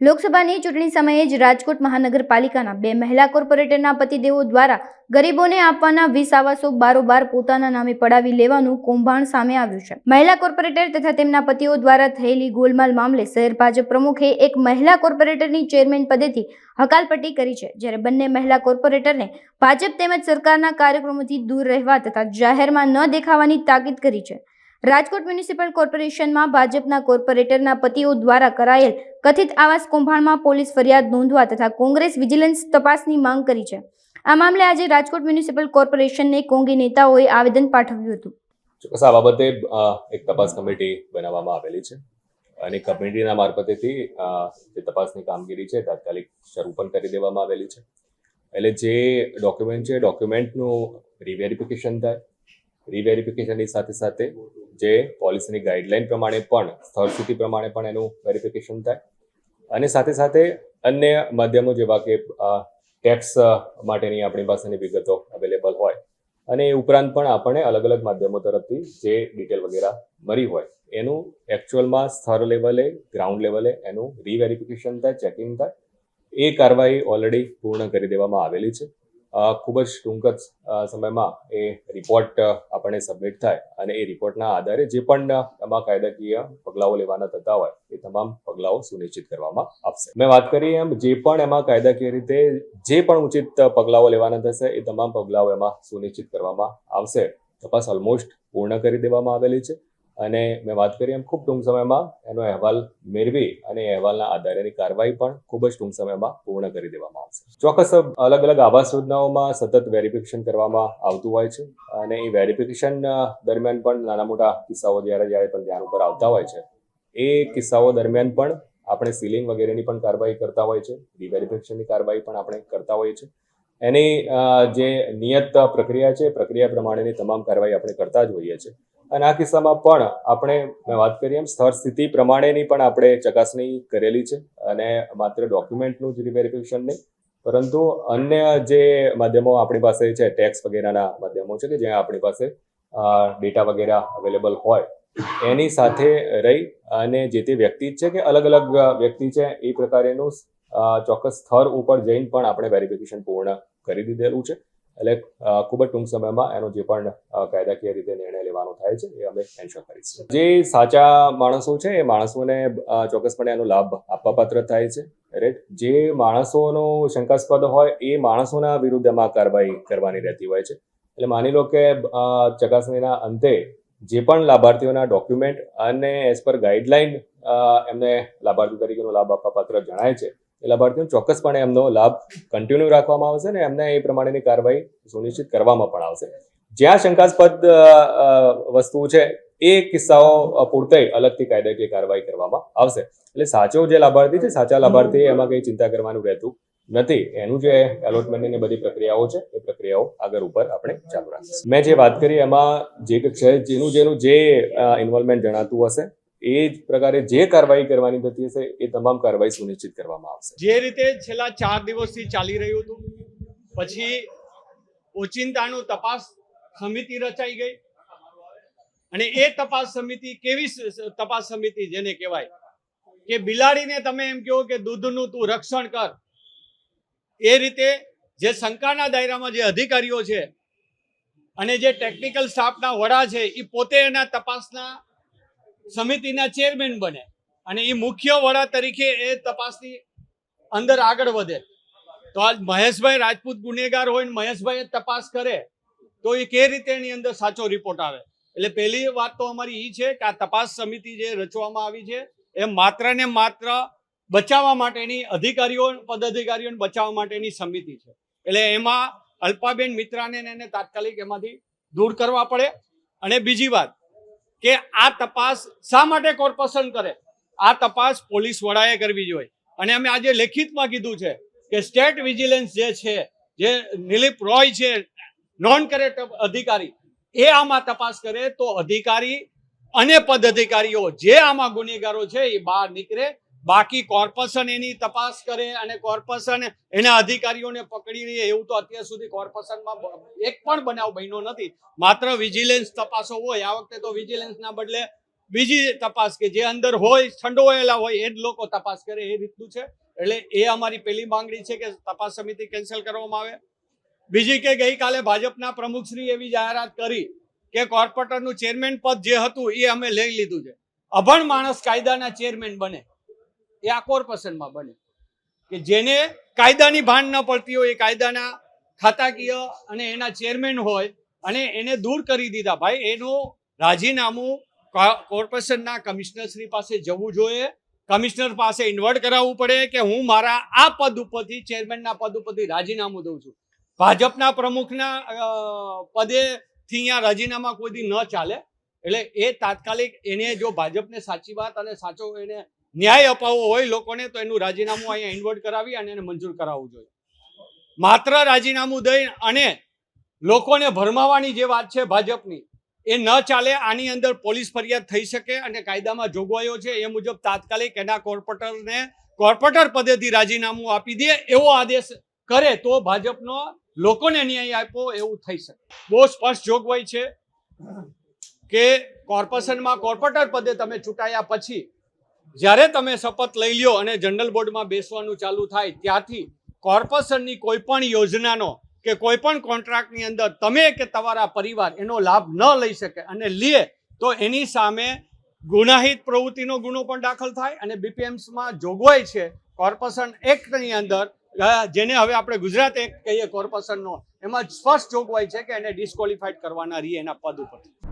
લોકસભાની ચૂંટણી સમયે જ રાજકોટ મહાનગરપાલિકાના બે મહિલા કોર્પોરેટરના પતિદેવો દ્વારા ગરીબોને આપવાના વીસ આવાસો બારોબાર પોતાના નામે પડાવી લેવાનું કૌભાંડ સામે આવ્યું છે. મહિલા કોર્પોરેટર તથા તેમના પતિઓ દ્વારા થયેલી ગોલમાલ મામલે શહેર ભાજપ પ્રમુખે એક મહિલા કોર્પોરેટરની ચેરમેન પદેથી હકાલપટ્ટી કરી છે, જ્યારે બંને મહિલા કોર્પોરેટરને ભાજપ તેમજ સરકારના કાર્યક્રમોથી દૂર રહેવા તથા જાહેરમાં ન દેખાવાની તાકીદ કરી છે. રાજકોટ મ્યુનિસિપલ કોર્પોરેશનમાં ભાજપના કોર્પોરેટરના પતિઓ દ્વારા કરાયેલ કથિત આવાસ કૌભાંડમાં પોલીસ ફરિયાદ નોંધવા તથા કોંગ્રેસ વિજિલન્સ તપાસની માંગ કરી છે. આ મામલે આજે રાજકોટ મ્યુનિસિપલ કોર્પોરેશનને કોંગી નેતાઓએ આવેદન પાઠવ્યું હતું. આ બાબતે એક તપાસ કમિટી બનાવવામાં આવેલી છે અને કમિટીના મારફતેથી જે તપાસની કામગીરી છે તાત્કાલિક શરૂ પણ કરી દેવામાં આવેલી છે. એટલે જે ડોક્યુમેન્ટ છે, ડોક્યુમેન્ટનું રીવેરિફિકેશન થાય રીવેરિફિકેશનની સાથે સાથે જે પોલિસીની ગાઈડલાઈન પ્રમાણે પણ, સ્થળ સ્થિતિ પ્રમાણે પણ એનું વેરિફિકેશન થાય. અને સાથે સાથે અન્ય માધ્યમો જેવા કે ટેક્સ માટેની આપણી પાસેની વિગતો અવેલેબલ હોય. અને એ ઉપરાંત પણ આપણને અલગ અલગ માધ્યમો તરફથી જે ડિટેલ વગેરે મળી હોય, એનું એકચ્યુઅલમાં સ્થળ લેવલે ગ્રાઉન્ડ લેવલે એનું રીવેરિફિકેશન થાય ચેકિંગ થાય. એ કાર્યવાહી ઓલરેડી પૂર્ણ કરી દેવામાં આવેલી છે. ખૂબ જ ટૂંક જ સમયમાં એ રિપોર્ટ આપણને સબમિટ થાય અને એ રિપોર્ટના આધારે જે પણ એમાં કાયદાકીય પગલાઓ લેવાના થતા હોય એ તમામ પગલાઓ સુનિશ્ચિત કરવામાં આવશે. મેં વાત કરી એમ જે પણ એમાં કાયદાકીય રીતે જે પણ ઉચિત પગલાઓ લેવાના થશે એ તમામ પગલાઓ એમાં સુનિશ્ચિત કરવામાં આવશે. તપાસ ઓલમોસ્ટ પૂર્ણ કરી દેવામાં આવેલી છે. અને મેં વાત કરી એમ ખૂબ ટૂંક સમયમાં એનો અહેવાલ મેળવી અને અહેવાલના આધારેની કાર્યવાહી પણ ખૂબ જ ટૂંક સમયમાં પૂર્ણ કરી દેવામાં આવશે. ચોક્કસ અલગ અલગ આવાસ યોજનાઓમાં સતત વેરિફિકેશન કરવામાં આવતું હોય છે અને એ વેરિફિકેશન દરમિયાન પણ નાના મોટા કિસ્સાઓ જ્યારે જ્યારે પણ ધ્યાન ઉપર આવતા હોય છે, એ કિસ્સાઓ દરમિયાન પણ આપણે સીલિંગ વગેરેની પણ કાર્યવાહી કરતા હોય છે, રીવેરિફિકેશનની કાર્યવાહી પણ આપણે કરતા હોઈએ છીએ. એની જે નિયત પ્રક્રિયા છે, પ્રક્રિયા પ્રમાણેની તમામ કાર્યવાહી આપણે કરતા જ હોઈએ છીએ. અને આ કિસ્સામાં પણ આપણે, મેં વાત કરી એમ, સ્થળ સ્થિતિ પ્રમાણેની પણ આપણે ચકાસણી કરેલી છે. અને માત્ર ડોક્યુમેન્ટનું જ રિવેરિફિકેશન નહીં, પરંતુ અન્ય જે માધ્યમો આપણી પાસે છે, ટેક્સ વગેરેના માધ્યમો છે કે જ્યાં આપણી પાસે ડેટા વગેરે અવેલેબલ હોય, એની સાથે રહી અને જે તે વ્યક્તિ છે કે અલગ અલગ વ્યક્તિ છે, એ પ્રકારેનું ચોક્કસ સ્થળ ઉપર જઈને પણ આપણે વેરિફિકેશન પૂર્ણ કરી દીધેલું છે. એટલે ખૂબ જ ટૂંક સમયમાં એનો જે પણ કાયદાકીય રીતે નિર્ણય લેવાનો થાય છે, એ અમે એન્શ્યોર કરીશું. જે સાચા માણસો છે, એ માણસોને ચોક્કસપણે એનો લાભ આપવાપાત્ર થાય છે. રાઈટ જે માણસોનો શંકાસ્પદ હોય, એ માણસોના વિરુદ્ધ એમાં કાર્યવાહી કરવાની રહેતી હોય છે. એટલે માની લો કે ચકાસણીના અંતે જે પણ લાભાર્થીઓના ડોક્યુમેન્ટ અને એઝ પર ગાઈડલાઇન એમને લાભાર્થી તરીકેનો લાભ આપવાપાત્ર જણાય છે એ લાભાર્થીઓને ચોક્કસપણે એમનો લાભ કન્ટિન્યુ રાખવામાં આવશે અને એમને એ પ્રમાણેની કાર્યવાહી સુનિશ્ચિત કરવામાં પણ આવશે. જ્યાં શંકાસ્પદ વસ્તુ છે, એ કિસ્સાઓ પૂરતે અલગથી કાયદાકીય કાર્યવાહી કરવામાં આવશે. એટલે સાચો જે લાભાર્થી છે, સાચા લાભાર્થી એમાં કંઈ ચિંતા કરવાનું રહેતું નથી. એનું જે એલોટમેન્ટની બધી પ્રક્રિયાઓ છે, એ પ્રક્રિયાઓ આગળ ઉપર આપણે ચાલુ રાખીશું. મેં જે વાત કરી, એમાં જે છે, જેનું જેનું જે ઇન્વોલ્વમેન્ટ જણાતું હશે એ જ પ્રકારે જે કાર્યવાહી કરવાની થતી હશે, એ તમામ કાર્યવાહી સુનિશ્ચિત કરવામાં આવશે. જે રીતે છેલ્લા ચાર દિવસથી ચાલી રહ્યું હતું, પછી ઓચિંતાનું તપાસ સમિતિ રચાઈ ગઈ અને એ તપાસ સમિતિ કેવી તપાસ સમિતિ જેને કહેવાય, કે બિલાડીને તમે એમ કહો કે દૂધનું તું રક્ષણ કર. એ રીતે જે શંકાના દાયરામાં જે અધિકારીઓ છે અને જે ટેકનિકલ સ્ટાફના વડા છે એ પોતે એના તપાસના સમિતિના ચેરમેન બને અને એ મુખ્ય વડા તરીકે એ તપાસની અંદર આગળ વધે. તો આજ મહેશભાઈ રાજપૂત ગુનેગાર હોય મહેશભાઈ તપાસ કરે, તો એ કે રીતે એની અંદર સાચો રિપોર્ટ આવે? એટલે પહેલી વાત તો અમારી એ છે કે આ તપાસ સમિતિ જે રચવામાં આવી છે, એ માત્ર ને માત્ર બચાવવા માટેની અધિકારીઓ, પદાધિકારીઓને બચાવવા માટેની સમિતિ છે. એટલે એમાં અલ્પાબેન મિત્રાને એને તાત્કાલિક એમાંથી દૂર કરવા પડે. અને બીજી વાત કે આ તપાસ શા માટે કોર્પોરેશન કરે? આ તપાસ પોલીસ વડાએ કરવી જોઈએ. અને અમે આજે લેખિતમાં કીધું છે કે સ્ટેટ વિજિલન્સ જે છે, જે નિલીપ રોય છે, નોન કરેક્ટ અધિકારી, એ આમાં તપાસ કરે તો અધિકારી અને પદ અધિકારીઓ જે આમાં ગુનેગારો છે એ બહાર નીકળે બાકી કોર્પોરેશન એની તપાસ કરે અને કોર્પોરેશન એના અધિકારીઓને પકડી લે, એવું તો અત્યાર સુધી કોર્પોરેશનમાં એક પણ બનાવ બન્યો નથી. માત્ર વિજિલન્સ તપાસો હોય, આ વખતે તો વિજિલન્સના બદલે બીજી તપાસ કે જે અંદર હોય, સંડોવાયેલા હોય, એ જ લોકો તપાસ કરે એ રીતનું છે. એટલે એ અમારી પહેલી માંગણી છે કે તપાસ સમિતિ કેન્સલ કરવામાં આવે. બીજી કે ગઈકાલે ભાજપના પ્રમુખશ્રી એવી જાહેરાત કરી કે કોર્પોરેટરનું ચેરમેન પદ જે હતું એ અમે લઈ લીધું છે. અભણ માણસ કાયદાના ચેરમેન બને. એ આ કોર્પોરેશનમાં બને. કે જેને કાયદાની ભાન ન પડતી હોય, એ કાયદાના ખાતાકીય અને એના ચેરમેન હોય અને એને દૂર કરી દીધા. ભાઈ, એનું રાજીનામું કોર્પોરેશનના કમિશનરશ્રી પાસે જવું જોઈએ. કમિશનર પાસે ઇન્વર્ટ કરાવવું પડે કે હું મારા આ પદ ઉપરથી, ચેરમેનના પદ ઉપરથી રાજીનામું દઉં છું. ભાજપના પ્રમુખના પદેથી અહીંયા રાજીનામા કોઈ દી ન ચાલે. એટલે એ તાત્કાલિક એને જો ભાજપને સાચી વાત અને સાચો એને ન્યાય અપાવવો હોય લોકોને, તો એનું રાજીનામું અહીંયા ઇન્વર્ટ કરાવી અને એને મંજૂર કરાવવું જોઈએ. માત્ર રાજીનામું દઈ અને લોકોને ભરમાવાની જે વાત છે ભાજપની, એ ન ચાલે, આની અંદર પોલીસ ફરિયાદ થઈ શકે અને કાયદામાં જોગવાઈઓ છે, એ મુજબ તાત્કાલિક એના કોર્પોરેટરને કોર્પોરેટર પદેથી રાજીનામું આપી દે એવો આદેશ કરે તો ભાજપનો લોકોને ન્યાય આપ્યો એવું થઈ શકે. બહુ સ્પષ્ટ જોગવાઈ છે કે કોર્પોરેશનમાં કોર્પોરેટર પદે તમે ચૂંટાયા પછી જ્યારે તમે શપથ લઈ લ્યો અને જનરલ બોર્ડમાં બેસવાનું ચાલુ થાય ત્યાંથી કોર્પોરેશનની કોઈ પણ યોજનાનો કે કોઈ પણ કોન્ટ્રાક્ટની અંદર તમે કે તમારા પરિવાર એનો લાભ ન લઈ શકે અને લે, તો એની સામે ગુનાહિત પ્રવૃત્તિનો ગુનો પણ દાખલ થાય અને બીપીએમ્સમાં જોગવાઈ છે કોર્પોરેશન એક્ટની અંદર. જેને હવે આપણે ગુજરાત એક્ટ કહીએ કોર્પોરેશનનો, એમાં સ્પષ્ટ જોગવાઈ છે કે એને ડિસ્કોલિફાઈડ કરવાના રહીએ એના પદ ઉપરથી